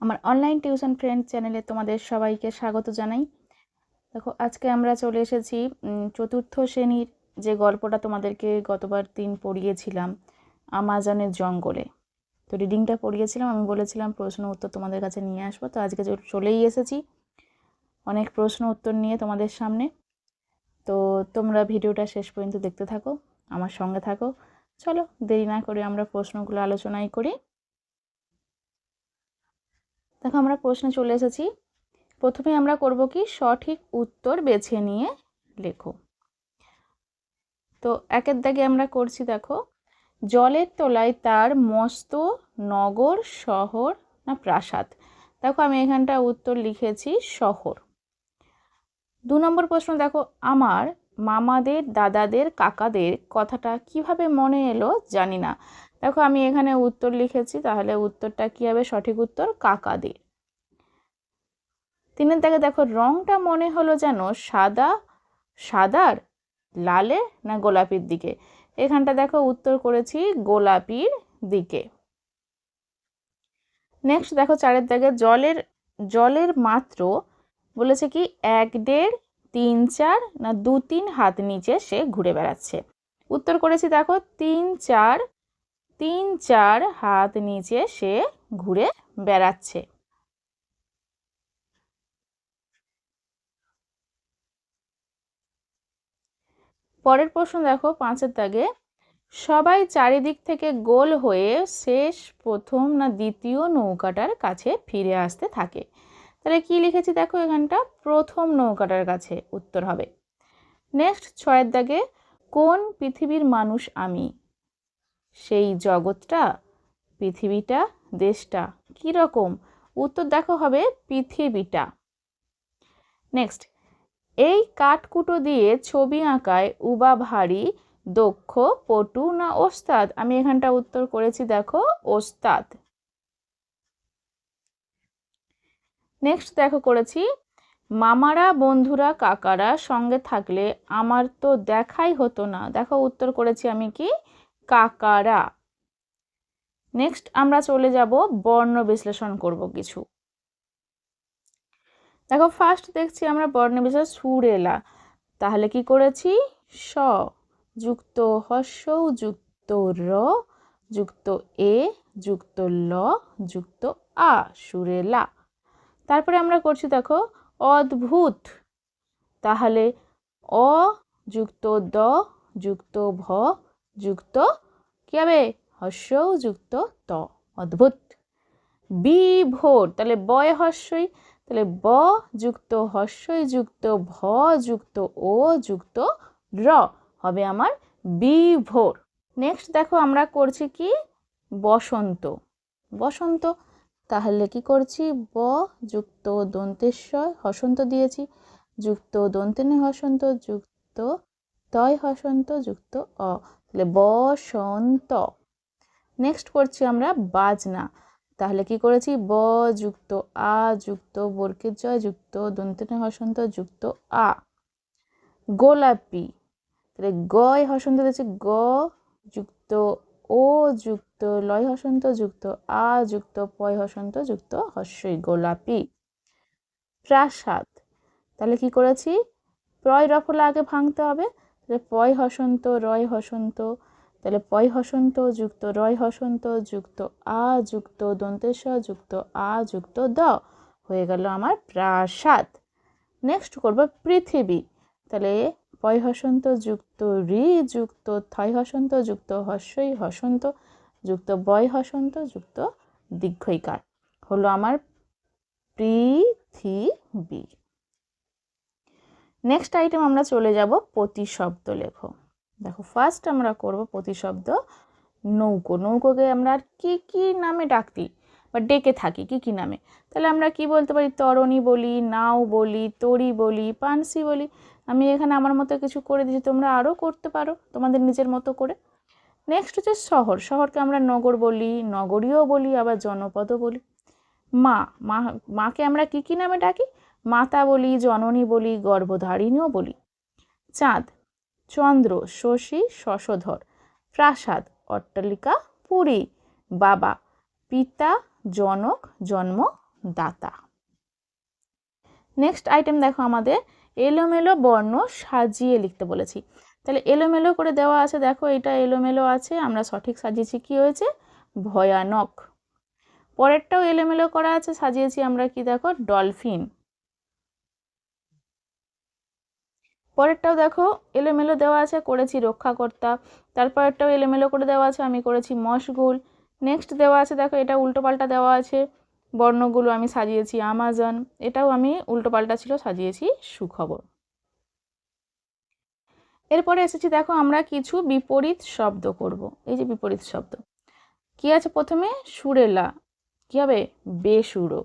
আমার online tuition friend চ্যানেলে তোমাদের সবাইকে স্বাগত জানাই। দেখো, আজকে আমরা চলে এসেছি চতুর্থ শ্রেণির যে গল্পটা তোমাদেরকে গতবার দিন পড়িয়েছিলাম, আমাজনের জঙ্গলে। তো রিডিংটা পড়িয়েছিলাম, আমি বলেছিলাম প্রশ্ন উত্তর তোমাদের কাছে নিয়ে আসব। তো আজকে চলেই এসেছি, অনেক প্রশ্ন উত্তর নিয়ে তোমাদের সামনে। তো তোমরা ভিডিওটা শেষ পর্যন্ত দেখতে থাকো, আমার সঙ্গে থাকো। চলো, দেরি না করে আমরা প্রশ্নগুলো আলোচনাই করি। দেখো আমরা প্রশ্নে চলে এসেছি। প্রথমে আমরা করব কি? সঠিক উত্তর বেছে নিয়ে লেখো। তো একের দাগে আমরা করছি দেখো, জলের তলায় তার মস্ত নগর, শহর না প্রাসাদ। দেখো আমি এখানটা উত্তর লিখেছি, শহর। দু নম্বর প্রশ্ন দেখো, আমার মামাদের, দাদাদের, কাকাদের কথাটা কীভাবে মনে এলো জানি না। দেখো, আমি এখানে উত্তর লিখেছি, তাহলে উত্তরটা কি হবে? সঠিক উত্তর কাকাদের তিনের দাগে দেখো, রংটা মনে হলো যেন সাদা, সাদার, লালে না গোলাপির দিকে? এখানটা দেখো, উত্তর করেছি গোলাপির দিকে। নেক্সট দেখো, চারের দাগে জলের জলের মাত্র বলেছে কি, এক, দেড়, তিন, চার না দু, তিন হাত নিচে সে ঘুরে বেড়াচ্ছে। উত্তর করেছি দেখো, তিন, চার তিন চার হাত নিচে সে ঘুরে বেড়াচ্ছে। পরের প্রশ্ন দেখো, পাঁচের দাগে, সবাই চারিদিক থেকে গোল হয়ে শেষ, প্রথম না দ্বিতীয় নৌকাটার কাছে ফিরে আসতে থাকে। তাহলে কি লিখেছি দেখো এখানটা? প্রথম নৌকাটার কাছে উত্তর হবে। নেক্সট ছয়ের দাগে, কোন পৃথিবীর মানুষ আমি? সেই জগৎটা, পৃথিবীটা, দেশটা কি রকম উত্তর দেখো হবে পৃথিবীটা। নেক্সট এই কাঠকুটো দিয়ে ছবি আঁকায় উবা ভারী, দক্ষ, পটু না ওস্তাদ? আমি এখানটা উত্তর করেছি দেখো, ওস্তাদ। নেক্সট দেখো করেছি, মামারা, বন্ধুরা, কাকারা সঙ্গে থাকলে আমার তো দেখাই হতো না। দেখো উত্তর করেছি আমি কি? কাকারা। নেক্সট আমরা চলে যাব বর্ণ বিশ্লেষণ করব কিছু। দেখো ফার্স্ট দেখছি আমরা বর্ণ বিশ্লেষণ সুরেলা। তাহলে কি করেছি? স, যুক্ত হর্ষ যুক্ত র, যুক্ত এ, যুক্ত ল, যুক্ত আ, সুরেলা। তারপরে আমরা করছি দেখো অদ্ভুত। তাহলে অ, যুক্ত দ, যুক্ত ভ যুক্ত কি হবে হর্ষ যুক্ত ত। অদ্ভুত। বি ভোর, তাহলে বয় হর্ষই, তাহলে ব যুক্ত হর্ষই যুক্ত ভ যুক্ত ও যুক্ত র। হবে আমার বি ভোর। নেক্সট দেখো আমরা করছি কি? বসন্ত। বসন্ত, তাহলে কি করছি? ব যুক্ত দন্তেশ্বর, হসন্ত দিয়েছি। যুক্ত দন্তেনে হসন্ত, যুক্ত তয় হসন্ত, যুক্ত অ। তাহলে বসন্ত। নেক্সট করছি আমরা বাজনা। তাহলে কি করেছি? ব যুক্ত আ যুক্ত বর্গের জয় যুক্ত, দন্তেনে হসন্ত যুক্ত আ। গোলাপি। তাহলে গয় হসন্ত দিয়েছি গ যুক্ত ও যুক্ত, লয় হসন্ত যুক্ত আ যুক্ত, পয় হসন্ত যুক্ত হস্যই গোলাপি। প্রাসাদ। তাহলে কি করেছি? প্রয় রফলা আগে ভাঙতে হবে। তাহলে পয় হসন্ত, রয় হসন্ত, তাহলে পয় হসন্ত যুক্ত, রয় হসন্ত যুক্ত, আ যুক্ত দন্তেশ্বর যুক্ত, আ যুক্ত দ হয়ে গেল আমার প্রাসাদ। নেক্সট করব পৃথিবী। তাহলে পয় হসন্ত যুক্ত রি যুক্ত, থয় হসন্ত যুক্ত, হস্যই হসন্ত যুক্ত, বয় হসন্ত যুক্ত, দীর্ঘইকার। হলো আমার পৃথিবী। নেক্সট আইটেম আমরা চলে যাব প্রতিশব্দ লেখো। দেখো ফার্স্ট আমরা করব প্রতিশব্দ নৌকো। নৌকোকে আমরা আর কী কী নামে ডাকতি? বা ডেকে থাকি, কি কি নামে? তাহলে আমরা কি বলতে পারি? তরণী বলি, নাও বলি, তরি বলি, পানসি বলি। আমি এখানে আমার মতো কিছু করে দিয়েছি, তোমরা আরও করতে পারো, তোমাদের নিজের মতো করে। নেক্সট হচ্ছে শহর। শহরকে আমরা নগর বলি, নগরীও বলি, আবার জনপদও বলি। মা মা, মাকে আমরা কি কি নামে ডাকি? মাতা বলি, জননী বলি, গর্ভধারিণীও বলি। চাঁদ, চন্দ্র, শশী, শশধর, প্রাসাদ, অট্টালিকা, পুরী, বাবা, পিতা, জনক, জন্ম, দাতা। নেক্সট আইটেম দেখো আমাদের, এলোমেলো বর্ণ সাজিয়ে লিখতে বলেছি। তাহলে এলোমেলো করে দেওয়া আছে, দেখো এটা এলোমেলো আছে, আমরা সঠিক সাজিয়েছি, কি হয়েছে? ভয়ানক। পরেরটাও এলোমেলো করা আছে, সাজিয়েছি আমরা কি দেখো? ডলফিন। পরেরটাও দেখো, এলোমেলো দেওয়া আছে, করেছি রক্ষাকর্তা। তারপরেরটাও এলোমেলো করে দেওয়া আছে, আমি করেছি মশগুল। নেক্সট দেওয়া আছে, দেখো, এটা উল্টোপাল্টা দেওয়া আছে। বর্ণগুলো আমি সাজিয়েছি, আমাজন। এটাও আমি উল্টোপাল্টা ছিল, সাজিয়েছি, সুখবর। এরপরে এসেছি, দেখো, আমরা কিছু বিপরীত শব্দ করব। এই যে বিপরীত শব্দ। কি আছে প্রথমে? সুরেলা। কি হবে? বেসুরো।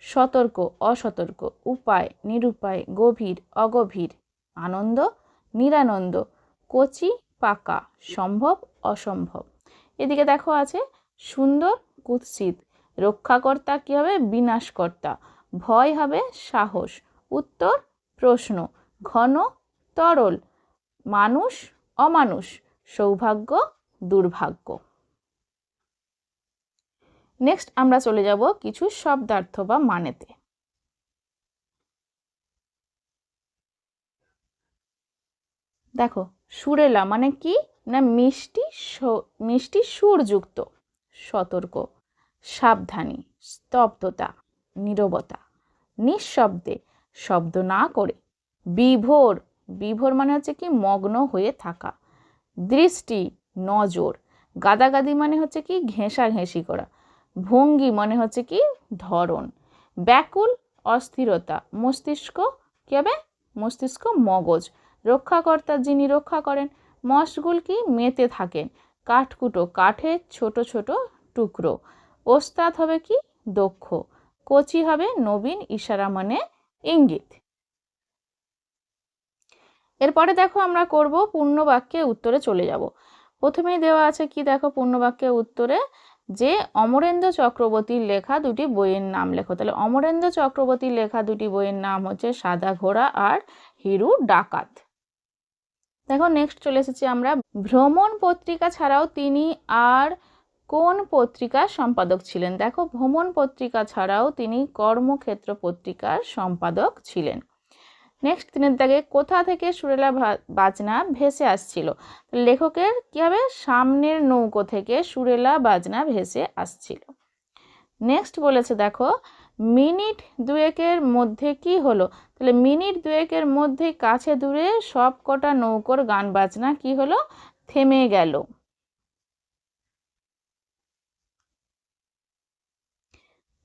সতর্ক, অসতর্ক, উপায়, নিরুপায়, গভীর, অগভীর। আনন্দ, নিরানন্দ, কচি, পাকা, সম্ভব, অসম্ভব। এদিকে দেখো আছে, সুন্দর, কুৎসিত। রক্ষাকর্তা কী হবে? বিনাশকর্তা। ভয় হবে? সাহস। উত্তর, প্রশ্ন। ঘন, তরল। মানুষ, অমানুষ। সৌভাগ্য, দুর্ভাগ্য। নেক্সট আমরা চলে যাব কিছু শব্দার্থ বা মানেতে। দেখো, সুরেলা মানে কি? না, মিষ্টি মিষ্টি সুরযুক্ত, সতর্ক, সাবধানী, স্তব্ধতা, নীরবতা, নিঃশব্দে, শব্দ না করে, বিভোর বিভোর মানে হচ্ছে কি? মগ্ন হয়ে থাকা, দৃষ্টি, নজর, গাদাগাদি মানে হচ্ছে কি? ঘেঁষা ঘেঁষি করা, ভঙ্গি মানে হচ্ছে কি? ধরন, ব্যাকুল, অস্থিরতা, মস্তিষ্ক, কী হবে? মস্তিষ্ক মগজ রক্ষাকর্তা যিনি রক্ষা করেন মশগুল কি মেতে থাকেন। কাঠকুটো কাঠের ছোট ছোট টুকরো। ওস্তাদ হবে কি? দক্ষ। কচি হবে নবীন ইশারা মানে ইঙ্গিত। এরপরে দেখো আমরা করব পূর্ণ বাক্যে উত্তরে চলে যাব। প্রথমেই দেওয়া আছে কি দেখো পূর্ণ বাক্যে উত্তরে? যে অমরেন্দ্র চক্রবর্তীর লেখা দুটি বইয়ের নাম লেখো। তাহলে অমরেন্দ্র চক্রবর্তীর লেখা দুটি বইয়ের নাম হচ্ছে সাদা ঘোড়া আর হিরু ডাকাত। দেখো নেক্সট চলে এসেছি আমরা। ভ্রমণ পত্রিকা ছাড়াও তিনি আর কোন পত্রিকার সম্পাদক ছিলেন? দেখো, ভ্রমণ পত্রিকা ছাড়াও তিনি কর্মক্ষেত্র পত্রিকার সম্পাদক ছিলেন। নেক্সট তিনের দাগে কোথা থেকে সুরেলা বাজনা ভেসে আসছিল? লেখকের কী হবে? সামনের নৌকো থেকে সুরেলা বাজনা ভেসে আসছিল। নেক্সট বলেছে, দেখো মিনিট দুয়েকের মধ্যে কি হলো? তাহলে মিনিট দুয়েকের মধ্যে কাছে দূরে সব কটা নৌকোর গান বাজনা কি হলো? থেমে গেল।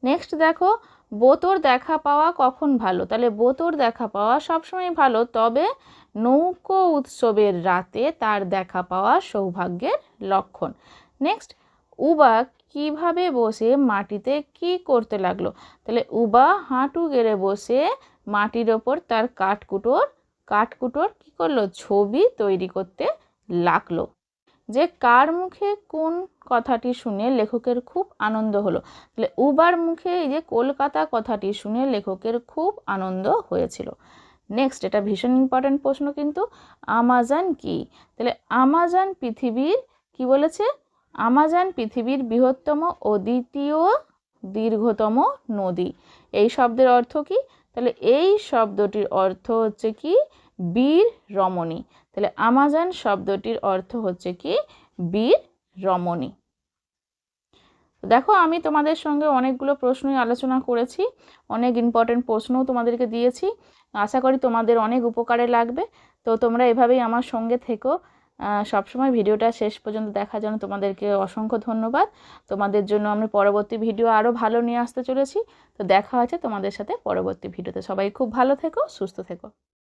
নেক্সট দেখো বোতর দেখা পাওয়া কখন ভালো? তাহলে বোতর দেখা পাওয়া সবসময় ভালো, তবে নৌকো উৎসবের রাতে তার দেখা পাওয়া সৌভাগ্যের লক্ষণ। নেক্সট উবা কীভাবে বসে মাটিতে কি করতে লাগল? তাহলে উবা হাঁটু গেড়ে বসে মাটির ওপর তার কাঠকুটোর কাঠকুটোর কি করল? ছবি তৈরি করতে লাগল। যে কার মুখে কোন কথাটি শুনে লেখকের খুব আনন্দ হলো। তাহলে উবার মুখে এই যে কলকাতা কথাটি শুনে লেখকের খুব আনন্দ হয়েছিল। নেক্সট এটা ভীষণ ইম্পর্টেন্ট প্রশ্ন কিন্তু, আমাজন কি? তাহলে আমাজন পৃথিবীর কি বলেছে? আমাজন পৃথিবীর বৃহত্তম ও দ্বিতীয় দীর্ঘতম নদী। এই শব্দের অর্থ কি? তাহলে এই শব্দটির অর্থ হচ্ছে কি? বীর রমণী। তাহলে আমাজন শব্দটির অর্থ হচ্ছে কি? বীর রমণী। দেখো, আমি তোমাদের সঙ্গে অনেকগুলো প্রশ্নই আলোচনা করেছি, অনেক ইম্পর্টেন্ট প্রশ্নও তোমাদেরকে দিয়েছি। আশা করি তোমাদের অনেক উপকারে লাগবে। তো তোমরা এভাবেই আমার সঙ্গে থেকো। সবসময় ভিডিওটা শেষ পর্যন্ত দেখার জন্য তোমাদেরকে অসংখ্য ধন্যবাদ। তোমাদের জন্য আমি পরবর্তী ভিডিও আরও ভালো নিয়ে আসতে চলেছি। তো দেখা হচ্ছে তোমাদের সাথে পরবর্তী ভিডিওতে। সবাই খুব ভালো থেকো, সুস্থ থেকো।